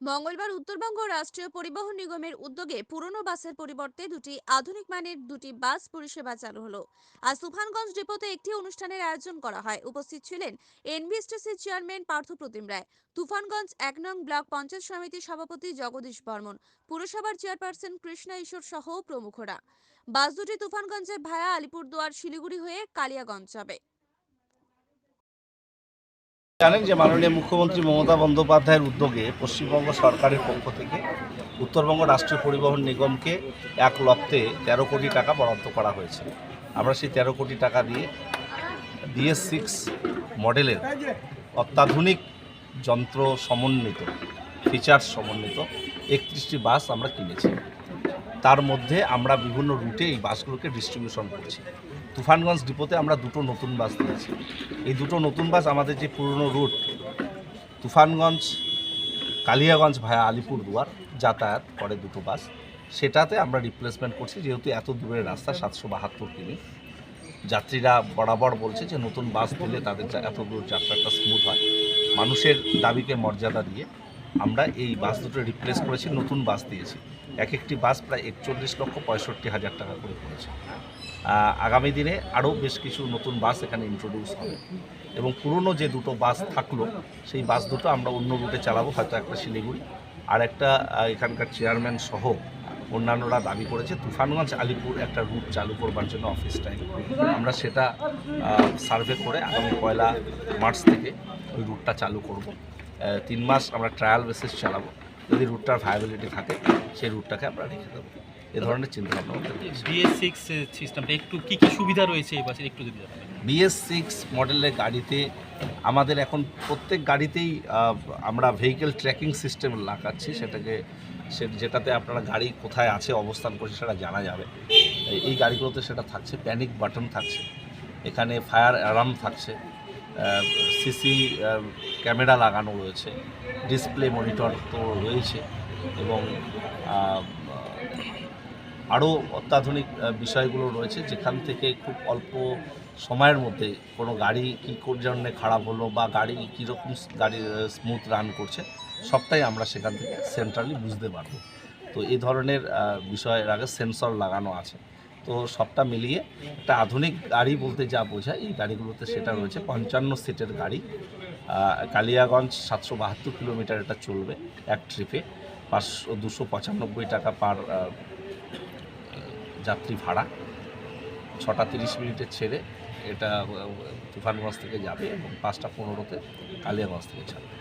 মঙ্গলবার উত্তরবঙ্গ রাষ্ট্রীয় পরিবহন নিগমের উদ্যোগে পুরনো বাসের পরিবর্তে দুটি আধুনিক মানের দুটি বাস পরিষেবা চালু হলো। আজ তুফানগঞ্জ ডিপোতে একটি অনুষ্ঠানের আয়োজন করা হয়। উপস্থিত ছিলেন এনবিএসটিসির চেয়ারম্যান পার্থপ্রতিম রায়, তুফানগঞ্জ এক নং ব্লক পঞ্চায়েত সমিতির সভাপতি জগদীশ বর্মন, পুরসভার চেয়ারপারসন কৃষ্ণা ঈশ্বর সহ প্রমুখরা। বাস দুটি তুফানগঞ্জের ভায়া আলিপুরদুয়ার শিলিগুড়ি হয়ে কালিয়াগঞ্জ যাবে। জানেন যে মাননীয় মুখ্যমন্ত্রী মমতা বন্দ্যোপাধ্যায়ের উদ্যোগে পশ্চিমবঙ্গ সরকারের পক্ষ থেকে উত্তরবঙ্গ রাষ্ট্রীয় পরিবহন নিগমকে এক লক্ষে তেরো কোটি টাকা বরাদ্দ করা হয়েছে। আমরা সেই তেরো কোটি টাকা দিয়ে ডিএস সিক্স মডেলের অত্যাধুনিক যন্ত্র সমন্বিত ফিচার্স সমন্বিত একত্রিশটি বাস আমরা কিনেছি। তার মধ্যে আমরা বিভিন্ন রুটে এই বাসগুলোকে ডিস্ট্রিবিউশন করছি। তুফানগঞ্জ ডিপোতে আমরা দুটো নতুন বাস দিয়েছি এই দুটো নতুন বাস আমাদের যে পুরনো রুট তুফানগঞ্জ, কালিয়াগঞ্জ ভায়া আলিপুরদুয়ার যাতায়াত করে দুটো বাস। সেটাতে আমরা রিপ্লেসমেন্ট করছি, যেহেতু এত দূরের রাস্তা, সাতশো বাহাত্তর কিমি। যাত্রীরা বরাবর বলছে যে নতুন বাস দিলে তাদের এত দূর যাত্রাটা স্মুথ হয়। মানুষের দাবিকে মর্যাদা দিয়ে আমরা এই বাস দুটো রিপ্লেস করেছি, নতুন বাস দিয়েছি। এক একটি বাস প্রায় একচল্লিশ লক্ষ পঁয়ষট্টি হাজার টাকা করে পড়েছে। আগামী দিনে আরও বেশ কিছু নতুন বাস এখানে ইন্ট্রোডিউস হবে। এবং পুরনো যে দুটো বাস থাকল, সেই বাস দুটো আমরা অন্য রুটে চালাবো, হয়তো একটা শিলিগুড়ি আর একটা এখানকার চেয়ারম্যান সহ অন্যান্যরা দাবি করেছে, তুফানগঞ্জ, আলিপুর একটা রুট চালু করবার জন্য অফিস টাইম আমরা সেটা সার্ভে করে আগামী পয়লা মার্চ থেকে ওই রুটটা চালু করব। তিন মাস আমরা ট্রায়াল বেসিস চালাবো। যদি রুটটার ভায়াবিলিটি থাকে সেই রুটটাকে আমরা রেখে দেবো। এ ধরনের চিন্তাভাবনা আমাদের বিএস সিক্স সিস্টেমটা একটু কী কী সুবিধা রয়েছে এই বাসের একটু যদি বিএস সিক্স মডেলের গাড়িতে আমাদের এখন প্রত্যেক গাড়িতেই আমরা ভেহিকেল ট্র্যাকিং সিস্টেম লাগাচ্ছি। সেটাকে সে যেটাতে আপনারা গাড়ি কোথায় আছে অবস্থান করছে সেটা জানা যাবে। এই গাড়িগুলোতে সেটা থাকছে প্যানিক বাটন থাকছে। এখানে ফায়ার অ্যালার্ম থাকছে। সিসি ক্যামেরা লাগানো রয়েছে, ডিসপ্লে মনিটর তো রয়েছে এবং আরও অত্যাধুনিক বিষয়গুলো রয়েছে যেখান থেকে খুব অল্প সময়ের মধ্যে কোনো গাড়ি কী জন্য খারাপ হলো বা গাড়ি কীরকম গাড়ি স্মুথ রান করছে, সবটাই আমরা সেখান থেকে সেন্ট্রালি বুঝতে পারব। তো এই ধরনের বিষয়ের আগে সেন্সর লাগানো আছে। তো সবটা মিলিয়ে একটা আধুনিক গাড়ি বলতে যা বোঝায়, এই গাড়িগুলোতে সেটা রয়েছে পঞ্চান্ন সিটের গাড়ি। কালিয়াগঞ্জ সাতশো বাহাত্তর কিলোমিটার এটা চলবে এক ট্রিপে পাঁচশো, দুশো পঁচানব্বই টাকা পার যাত্রী ভাড়া। ছটা তিরিশ মিনিটে ছেড়ে এটা তুফানগঞ্জ থেকে যাবে এবং পাঁচটা পনেরোতে কালিয়াগঞ্জ থেকে ছাড়বে।